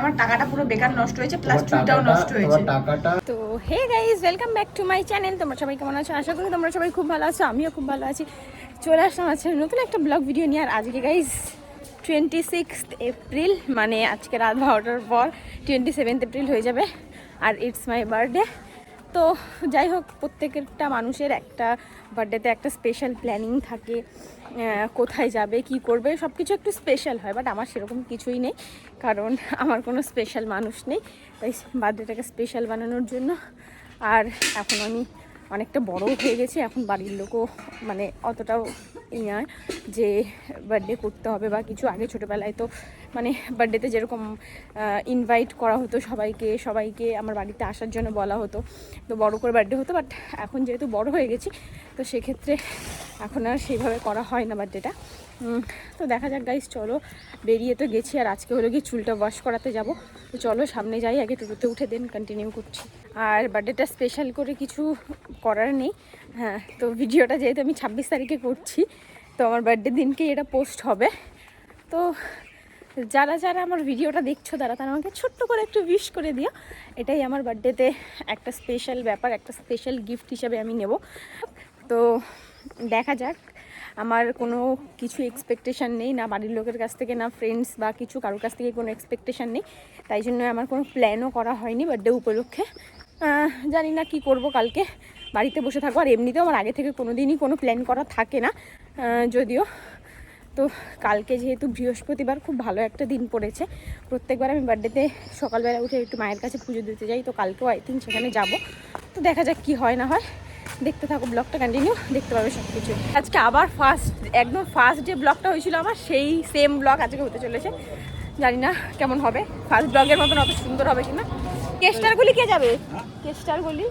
আমার টাকাটা পুরো বেকার নষ্ট হয়েছে প্লাস চুলটাও নষ্ট হয়েছে। তো hey guys welcome back to my channel তোমরা সবাই কেমন আছো? আশা করি তোমরা সবাই খুব ভালো আছো আমিও খুব ভালো আছি। চলে আসলাম আছে নতুন একটা ব্লগ ভিডিও নিয়ে। আর আজকে গাইজ টোয়েন্টি সিক্স এপ্রিল মানে আজকে রাত বারোটার পর টোয়েন্টি সেভেন্থ এপ্রিল হয়ে যাবে আর ইটস মাই বার্থডে তো যাই হোক প্রত্যেকটা মানুষের একটা বার্থডেতে একটা স্পেশাল প্ল্যানিং থাকে। কোথায় যাবে, কি করবে সব কিছু একটু স্পেশাল হয় বাট আমার সেরকম কিছুই নেই, কারণ আমার কোনো স্পেশাল মানুষ নেই। তাই বার্থডেটাকে স্পেশাল বানানোর জন্য, আর এখন আমি অনেকটা বড় হয়ে গেছে। এখন বাড়ির লোকও মানে অতটাও ই নয় যে বার্থডে করতে হবে বা কিছু আগে ছোটোবেলায় তো মানে বার্থডেতে যেরকম ইনভাইট করা হতো সবাইকে সবাইকে আমার বাড়িতে আসার জন্য বলা হতো। তো বড় করে বার্থডে হতো বাট এখন যেহেতু বড় হয়ে গেছি, তো সেক্ষেত্রে এখন আর সেইভাবে করা হয় না বার্থডেটা তো দেখা যাক গাইস চলো। বেরিয়ে তো গেছি, আর আজকে হলো গিয়ে চুলটা ওয়াশ করাতে যাব। তো চলো, সামনে যাই, আগে টোটোতে উঠে দেন কন্টিনিউ করছি। আর বার্থডেটা স্পেশাল করে কিছু করার নেই। হ্যাঁ তো ভিডিওটা যেহেতু আমি ছাব্বিশ তারিখে করছি, তো আমার বার্থডে দিনকেই এটা পোস্ট হবে। তো যারা যারা আমার ভিডিওটা দেখছ, তারা তারা আমাকে ছোট্ট করে একটু উইশ করে দিও। এটাই আমার বার্থডেতে একটা স্পেশাল ব্যাপার, একটা স্পেশাল গিফট হিসাবে আমি নেব। তো দেখা যাক, আমার কোনো কিছু এক্সপেকটেশান নেই, না বাড়ির লোকের কাছ থেকে, না ফ্রেন্ডস বা কিছু, কারোর কাছ থেকে কোনো এক্সপেকটেশান নেই। তাই জন্য আমার কোনো প্ল্যানও করা হয়নি বার্থডে উপলক্ষে। জানি না কি করব কালকে। বাড়িতে বসে থাকব। আর এমনিতেও আমার আগে থেকে কোনো দিনই কোনো প্ল্যান করা থাকে না। যদিও। তো কালকে যেহেতু বৃহস্পতিবার, খুব ভালো একটা দিন পড়েছে। প্রত্যেকবার আমি বার্থডেতে সকালবেলা উঠে একটু মায়ের কাছে পুজো দিতে যাই। তো কালকেও আই থিঙ্ক সেখানে যাব। তো দেখা যাক কি হয় না হয়। দেখতে থাকো ব্লগটা কন্টিনিউ দেখতে পাবে সব কিছু আজকে আবার ফার্স্ট একদম ফার্স্ট যে ব্লগটা হয়েছিল আমার, সেই সেম ব্লগ আজকে হতে চলেছে। জানি না কেমন হবে। ফার্স্ট ব্লগের মতন অত সুন্দর হবে কিনা। কেস্টারগুলি কে যাবে? কেস্টারগুলি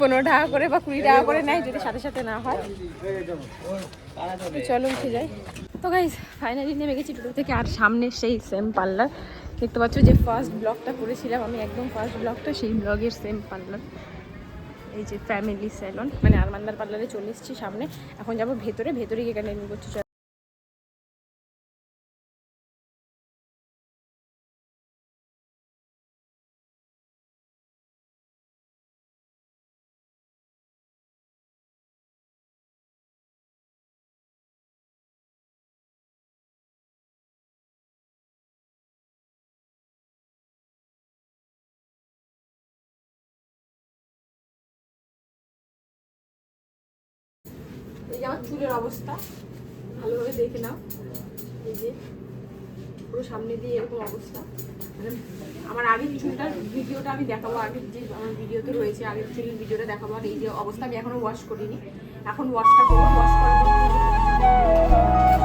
পনেরো টাকা করে বা কুড়ি টাকা করে নেয় যদি সাথে সাথে না হয়। চলো উঠে যাই। তো গাইজ ফাইনালি নেমে গেছি টোটো থেকে আর সামনে সেই সেম পার্লার দেখতে পাচ্ছ যে ফার্স্ট ব্লগটা করেছিলাম আমি একদম ফার্স্ট ব্লগটা সেই ব্লগের সেম পার্লার এই যে ফ্যামিলি স্যালন মানে আরমান্দার পার্লারে চলে এসেছি সামনে। এখন যাব ভেতরে ভেতরে গিয়ে কন্টিনিউ করছি চলো। আমার চুলের অবস্থা। ভালোভাবে দেখে নাও। এই যে, পুরো সামনে দিয়ে এরকম অবস্থা। মানে আমার আগের চুলটার ভিডিওটা আমি দেখাবো। আগের যে আমার ভিডিওতে রয়েছে, আগের চুলের ভিডিওটা দেখাবো। আর এই যে অবস্থা আমি এখনও ওয়াশ করিনি। এখন ওয়াশটা করব। ওয়াশ করার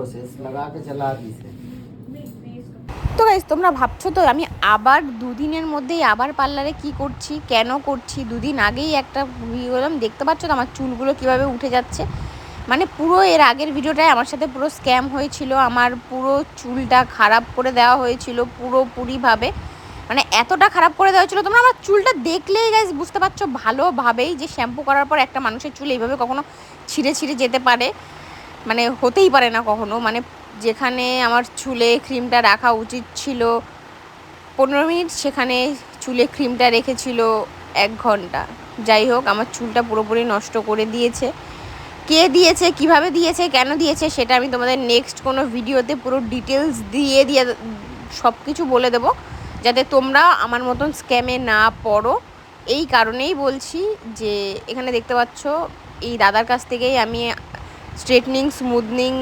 प्रोसेस लगा के चला दी से তো গাইজ তোমরা ভাবছো তো আমি আবার দুদিনের মধ্যেই আবার পার্লারে কি করছি কেন করছি দুদিন আগেই একটা ভিডিও করলাম দেখতে পাচ্ছ তো আমার চুলগুলো কিভাবে উঠে যাচ্ছে মানে পুরো এর আগের ভিডিওটায় আমার সাথে পুরো স্ক্যাম হয়েছিল আমার পুরো চুলটা খারাপ করে দেওয়া হয়েছিল পুরোপুরিভাবে মানে এতটা খারাপ করে দেওয়া হয়েছিল তোমরা আমার চুলটা দেখলেই গাইজ বুঝতে পারছো ভালোভাবেই যে শ্যাম্পু করার পর একটা মানুষের চুল এইভাবে কখনো ছিঁড়ে ছিঁড়ে যেতে পারে মানে হতেই পারে না কখনো। মানে যেখানে আমার চুলে ক্রিমটা রাখা উচিত ছিল, পনেরো মিনিট সেখানে চুলে ক্রিমটা রেখেছিল এক ঘণ্টা। যাই হোক, আমার চুলটা পুরোপুরি নষ্ট করে দিয়েছে। কে দিয়েছে, কীভাবে দিয়েছে, কেন দিয়েছে, সেটা আমি তোমাদের নেক্সট কোনো ভিডিওতে পুরো ডিটেলস দিয়ে দিয়ে সব কিছু বলে দেবো। যাতে তোমরা আমার মতন স্ক্যামে না পড়ো। এই কারণেই বলছি যে, এখানে দেখতে পাচ্ছ, এই দাদার কাছ থেকেই আমি স্ট্রেটনিং, স্মুথনিং,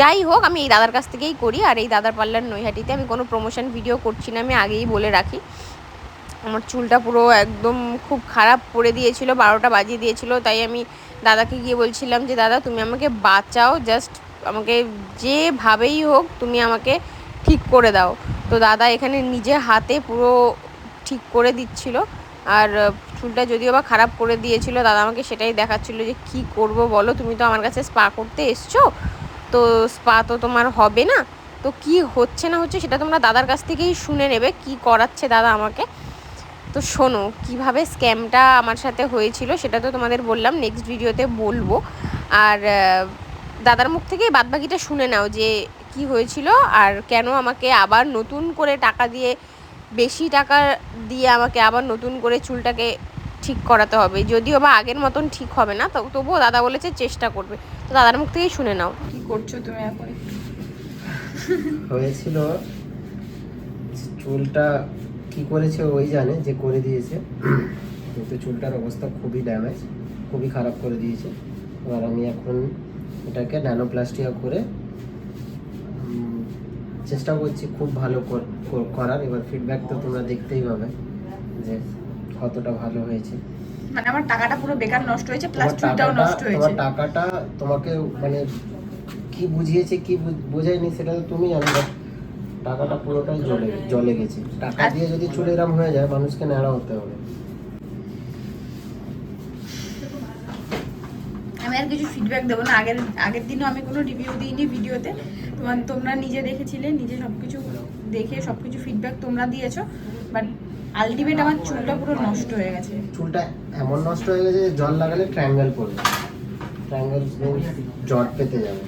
যাই হোক, আমি এই দাদার কাছ থেকেই করি। আর এই দাদার পার্লার নৈহাটিতে আমি কোনো প্রমোশন ভিডিও করছি না, আমি আগেই বলে রাখি। আমার চুলটা পুরো একদম খুব খারাপ করে দিয়েছিল, বারোটা বাজিয়ে দিয়েছিল, তাই আমি দাদাকে গিয়ে বলছিলাম যে, দাদা, তুমি আমাকে বাঁচাও জাস্ট আমাকে যেভাবেই হোক, তুমি আমাকে ঠিক করে দাও। তো দাদা এখানে নিজে হাতে পুরো ঠিক করে দিচ্ছিল। আর চুলটা যদিও বা খারাপ করে দিয়েছিল, দাদা আমাকে সেটাই দেখাচ্ছিল যে কি করব বলো, তুমি তো আমার কাছে স্পা করতে এসছো, তো স্পা তো তোমার হবে না, তো কি হচ্ছে না হচ্ছে সেটা তোমরা দাদার কাছ থেকেই শুনে নেবে, কি করাচ্ছে দাদা আমাকে। তো শোনো, কীভাবে স্ক্যামটা আমার সাথে হয়েছিল সেটা তো তোমাদের বললাম নেক্সট ভিডিওতে বলব। আর দাদার মুখ থেকেই বাদবাকিটা শুনে নাও যে কি হয়েছিল আর কেন আমাকে আবার নতুন করে টাকা দিয়ে, বেশি টাকা দিয়ে আমাকে আবার নতুন করে চুলটাকে ঠিক করাতে হবে। যদিও বা আগের মতন ঠিক হবে না তো তবুও দাদা বলেছে চেষ্টা করবে। তো দাদার মুখ থেকেই শুনে নাও। কি করছ তুমি এখন হয়েছিল চুলটা কি করেছে ওই জানে যে করে দিয়েছে। কিন্তু চুলটার অবস্থা খুবই ড্যামেজ খুবই খারাপ করে দিয়েছে। এবার আমি এখন এটাকে ন্যানোপ্লাস্টিয়া করে চেষ্টা করছি খুব ভালো কর- কর- করার। এবার ফিডব্যাক তো তোমরা দেখতেই পাবে যে কতটা ভালো হয়েছে। মানে আমার টাকাটা পুরো বেকার নষ্ট হয়েছে প্লাস চুলটাও নষ্ট হয়েছে। তোমার টাকাটা তোমাকে মানে কি বুঝিয়েছে কি বোঝায়নি সেটা তো তুমি জানো টাকাটা পুরোটাই জলে জলে গেছে। টাকা দিয়ে যদি চুল এরম হয়ে যায় মানুষকে ন্যাড়া হতে হবে। আমি আর কিছু ফিডব্যাক দেবো না। আগের আগের দিনও আমি কোনো রিভিউ দিইনি ভিডিওতে। তোমার তোমরা নিজে দেখেছিলে নিজে সব কিছু দেখে সব কিছু ফিডব্যাক তোমরা দিয়েছ বাট আলটিমেট আমার চুলটা পুরো নষ্ট হয়ে গেছে। চুলটা এমন নষ্ট হয়ে গেছে যে জল লাগালে ট্রায়াঙ্গেল পড়বে ট্রায়াঙ্গেল জট পেতে যাবে।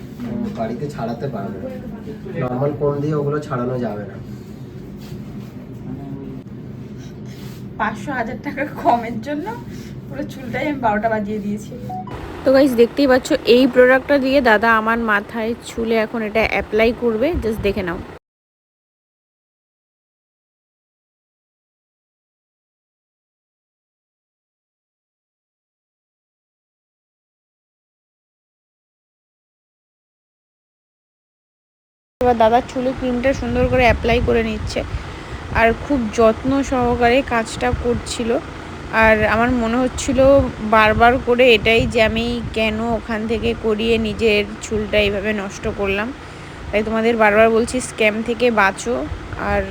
বাড়িতে ছাড়াতে পারবে নর্মাল কোন দিয়ে ওগুলো ছাড়ানো যাবে না। পাঁচশো হাজার টাকা কমের জন্য পুরো চুলটাই আমি বারোটা বাজিয়ে দিয়েছি। তো গাইজ দেখতেই পাচ্ছ এই প্রোডাক্টটা দিয়ে দাদা আমার মাথায় চুলে এখন এটা অ্যাপ্লাই করবে। জাস্ট দেখে নাও। এবার দাদার চুলে ক্রিমটা সুন্দর করে অ্যাপ্লাই করে নিচ্ছে আর খুব যত্ন সহকারে কাজটা করছিল। আর আমার মনে হচ্ছিল বারবার করে এটাই যে আমি কেন ওখান থেকে করিয়ে নিজের চুলটা এইভাবে নষ্ট করলাম। তাই তোমাদের বারবার বলছি স্ক্যাম থেকে বাঁচো। আর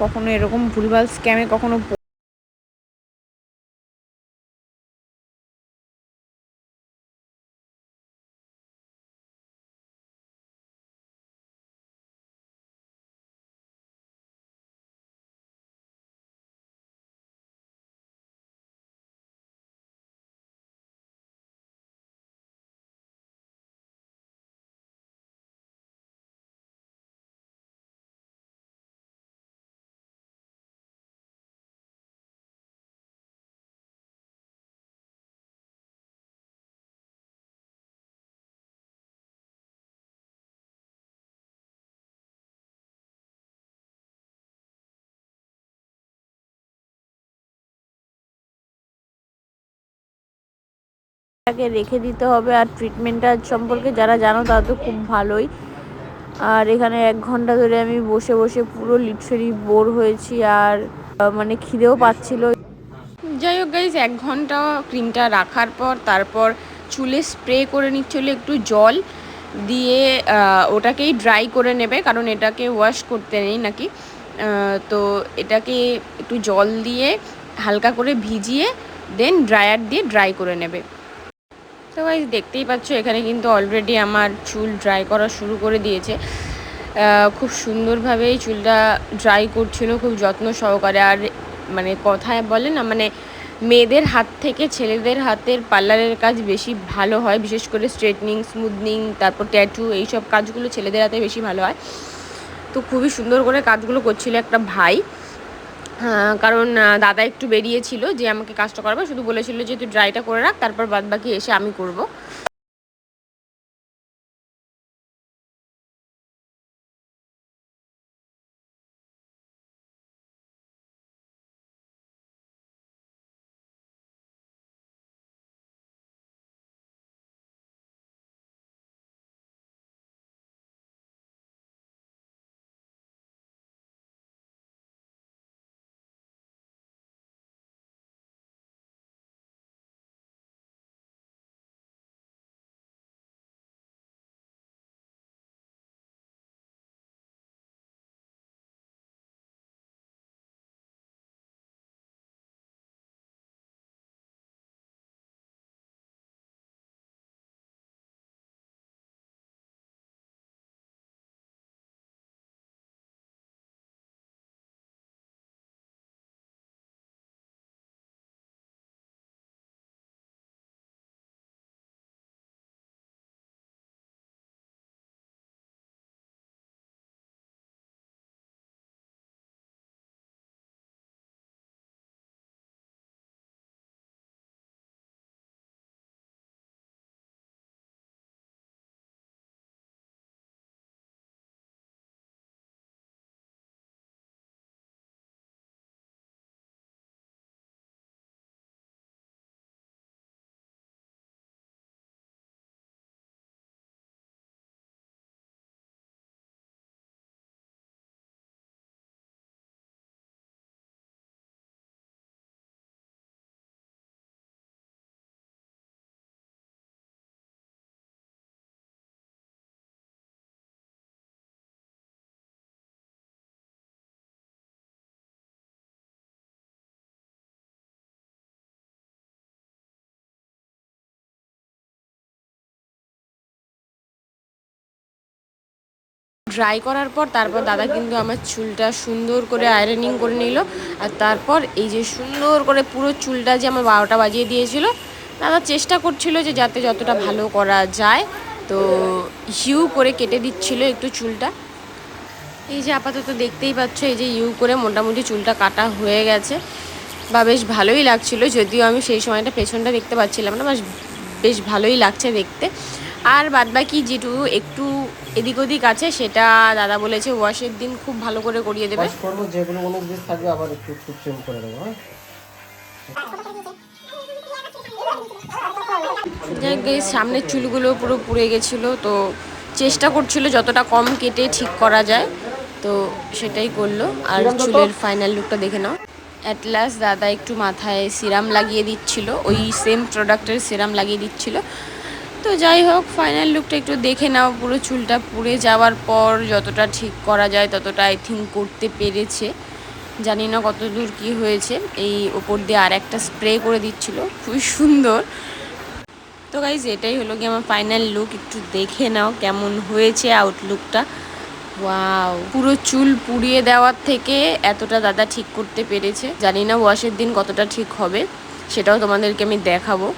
কখনো এরকম ভুলভাল স্ক্যামে কখনো তাকে রেখে দিতে হবে আর ট্রিটমেন্টটা সম্পর্কে যারা জানো তারা তো খুব ভালোই। আর এখানে এক ঘণ্টা ধরে আমি বসে বসে পুরো লিটারি বোর হয়েছি আর মানে খিদেও পাচ্ছিল। যাই হোক গাইজ এক ঘণ্টা ক্রিমটা রাখার পর তারপর চুলে স্প্রে করে নিচ্ছিল একটু জল দিয়ে ওটাকেই ড্রাই করে নেবে কারণ এটাকে ওয়াশ করতে নেই নাকি। তো এটাকে একটু জল দিয়ে হালকা করে ভিজিয়ে দেন ড্রায়ার দিয়ে ড্রাই করে নেবে। তো ভাই দেখতেই পাচ্ছ, এখানে কিন্তু অলরেডি আমার চুল ড্রাই করা শুরু করে দিয়েছে। খুব সুন্দরভাবেই চুলটা ড্রাই করছিল, খুব যত্ন সহকারে। আর মানে কথায় বলে না মানে মেয়েদের হাত থেকে ছেলেদের হাতের পার্লারের কাজ বেশি ভালো হয়, বিশেষ করে স্ট্রেটনিং স্মুথনিং তারপর ট্যাটু এইসব কাজগুলো ছেলেদের হাতে বেশি ভালো হয়। তো খুবই সুন্দর করে কাজগুলো করছিল একটা ভাই। কারণ দাদা একটু বেরিয়েছিল যে আমাকে কাজটা করবে, শুধু বলেছিল যে তুই ড্রাইটা করে রাখ, তারপর বাদ বাকি এসে আমি করব। ড্রাই করার পর তারপর দাদা কিন্তু আমার চুলটা সুন্দর করে আয়রনিং করে নিল। আর তারপর এই যে সুন্দর করে পুরো চুলটা যে আমার বারোটা বাজিয়ে দিয়েছিল, দাদা চেষ্টা করছিল যে যাতে যতটা ভালো করা যায়। তো হিউ করে কেটে দিচ্ছিল একটু চুলটা। এই যে আপাতত দেখতেই পাচ্ছ, এই যে ইউ করে মোটামুটি চুলটা কাটা হয়ে গেছে। বা বেশ ভালোই লাগছিল, যদিও আমি সেই সময়টা পেছনটা দেখতে পাচ্ছিলাম না, বাস বেশ ভালোই লাগছে দেখতে। আর বাদবাকি যেটুকু একটু এদিক ওদিক আছে সেটা দাদা বলেছে ওয়াশের দিন খুব ভালো করে করিয়ে দেবে। করব যেগুলো বিশ থাকবে আবার একটু একটু চেঞ্জ করে দেবো হ্যাঁ? সামনের চুলগুলো পুরো পুড়ে গেছিল তো চেষ্টা করছিল যতটা কম কেটে ঠিক করা যায় তো সেটাই করল। আর চুলের ফাইনাল লুকটা দেখে নাও। অ্যাট লাস্ট দাদা একটু মাথায় সিরাম লাগিয়ে দিচ্ছিল ওই সেম প্রোডাক্টের সিরাম লাগিয়ে দিচ্ছিল। তো যাই হোক ফাইনাল লুকটা একটু দেখে নাও। পুরো চুলটা পুড়ে যাওয়ার পর যতটা ঠিক করা যায়, ততটা আই থিঙ্ক করতে পেরেছে। জানি না কত দূর কী হয়েছে। এই ওপর দিয়ে আর একটা স্প্রে করে দিচ্ছিল। খুবই সুন্দর। তো গাইজ এটাই হলো কি আমার ফাইনাল লুক একটু দেখে নাও কেমন হয়েছে আউটলুকটা ওয়াও পুরো চুল পুড়িয়ে দেওয়ার থেকে এতটা দাদা ঠিক করতে পেরেছে। জানি না ওয়াশের দিন কতটা ঠিক হবে, সেটাও তোমাদেরকে আমি দেখাবো।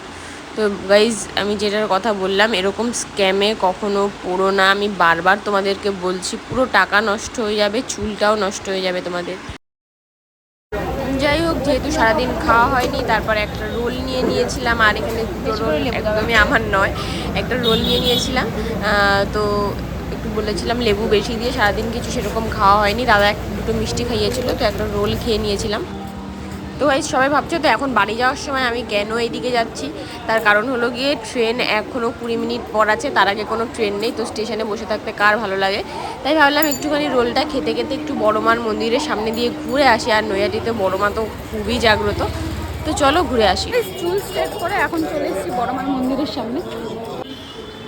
তো গাইজ আমি যেটার কথা বললাম, এরকম স্ক্যামে কখনো পড়ো না। আমি বারবার তোমাদেরকে বলছি, পুরো টাকা নষ্ট হয়ে যাবে, চুলটাও নষ্ট হয়ে যাবে তোমাদের। যাই হোক, যেহেতু সারাদিন খাওয়া হয়নি, তারপর একটা রোল নিয়ে নিয়েছিলাম, আর এখানে দুটো রোল একদমই আমার নয়, একটা রোল নিয়ে নিয়েছিলাম। তো একটু বলেছিলাম, লেবু বেশি দিয়ে সারাদিন কিছু সেরকম খাওয়া হয়নি। দাদা এক দুটো মিষ্টি খাইয়েছিল, তো একটা রোল খেয়ে নিয়েছিলাম। তো এই সবাই ভাবছ তো এখন বাড়ি যাওয়ার সময় আমি কেন এইদিকে যাচ্ছি? তার কারণ হলো গিয়ে ট্রেন এখনও কুড়ি মিনিট পর আছে, তার আগে কোনো ট্রেন নেই, তো স্টেশনে বসে থাকতে কার ভালো লাগে? তাই ভাবলাম একটুখানি রোলটা খেতে খেতে একটু বড়মার মন্দিরের সামনে দিয়ে ঘুরে আসি, আর নৈয়াটিতে বড়মা তো খুবই জাগ্রত। তো চলো ঘুরে আসি। চুল স্ট্রেট করে এখন চলে এসেছি বড়মার মন্দিরের সামনে।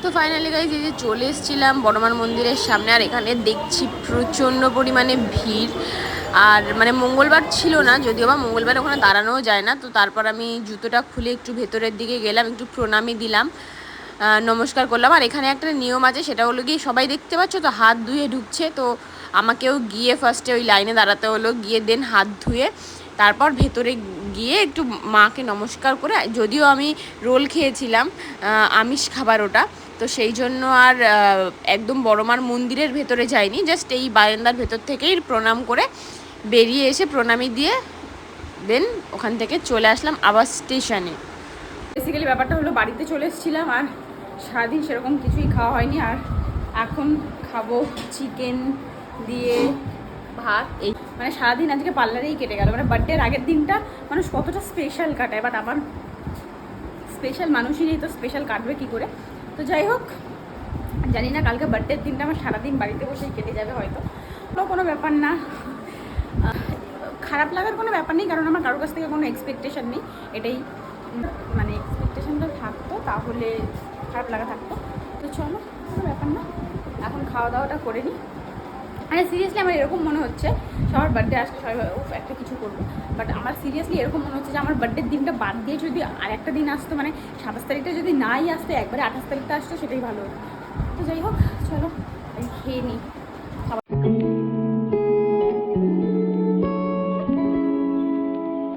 তো ফাইনালি গাইজ এই যে চলে এসেছিলাম বড়মার মন্দিরের সামনে, আর এখানে দেখছি প্রচণ্ড পরিমাণে ভিড়। আর মানে মঙ্গলবার ছিল না, যদিও বা মঙ্গলবার ওখানে দাঁড়ানোও যায় না, তো তারপর আমি জুতোটা খুলে একটু ভেতরের দিকে গেলাম, একটু প্রণামী দিলাম নমস্কার করলাম। আর এখানে একটা নিয়ম আছে, সেটা হলো গিয়ে সবাই দেখতে পাচ্ছ তো হাত ধুয়ে ঢুকছে, তো আমাকেও গিয়ে ফার্স্টে ওই লাইনে দাঁড়াতে হলো, গিয়ে দেন হাত ধুয়ে, তারপর ভেতরে গিয়ে একটু মাকে নমস্কার করে, যদিও আমি রোল খেয়েছিলাম আমিষ খাবার ওটা তো সেই জন্য আর একদম বড়মার মন্দিরের ভেতরে যাইনি জাস্ট এই বারান্দার ভেতর থেকেই প্রণাম করে বেরিয়ে এসে প্রণামী দিয়ে দেন ওখান থেকে চলে আসলাম আবার স্টেশনে বেসিক্যালি ব্যাপারটা হলো বাড়িতে চলে এসেছিলাম আর সারাদিন সেরকম কিছুই খাওয়া হয়নি আর এখন খাব চিকেন দিয়ে ভাত, এই মানে সারাদিন আজকে পার্লারেই কেটে গেল। মানে বার্থডের আগের দিনটা মানুষ কতটা স্পেশাল কাটায় বাট আমার স্পেশাল মানুষই নেই তো স্পেশাল কাটবে কি করে? তো যাই হোক, জানি না কালকে বার্থডের দিনটা, আমার সারাদিন বাড়িতে বসেই কেটে যাবে হয়তো। কোনো ব্যাপার না। খারাপ লাগার কোনো ব্যাপার নেই, কারণ আমার কারোর কাছ থেকে কোনো এক্সপেকটেশন নেই। এটাই মানে এক্সপেকটেশনটা থাকতো, তাহলে খারাপ লাগা থাকতো। তো চলো, কোনো ব্যাপার না। এখন খাওয়া দাওয়াটা করে নিই মানে সিরিয়াসলি আমার এরকম মনে হচ্ছে সবার বার্থডে আসলে সবাই ও একটা কিছু করব। বাট আমার সিরিয়াসলি এরকম মনে হচ্ছে যে আমার বার্থডের দিনটা বাদ দিয়ে যদি আর একটা দিন আসতো মানে সাতাশ তারিখটা যদি নাই আসতো, একবারে আঠাশ তারিখটা আসতো, সেটাই ভালো হতো। তো যাই হোক, চলো খেয়ে নিই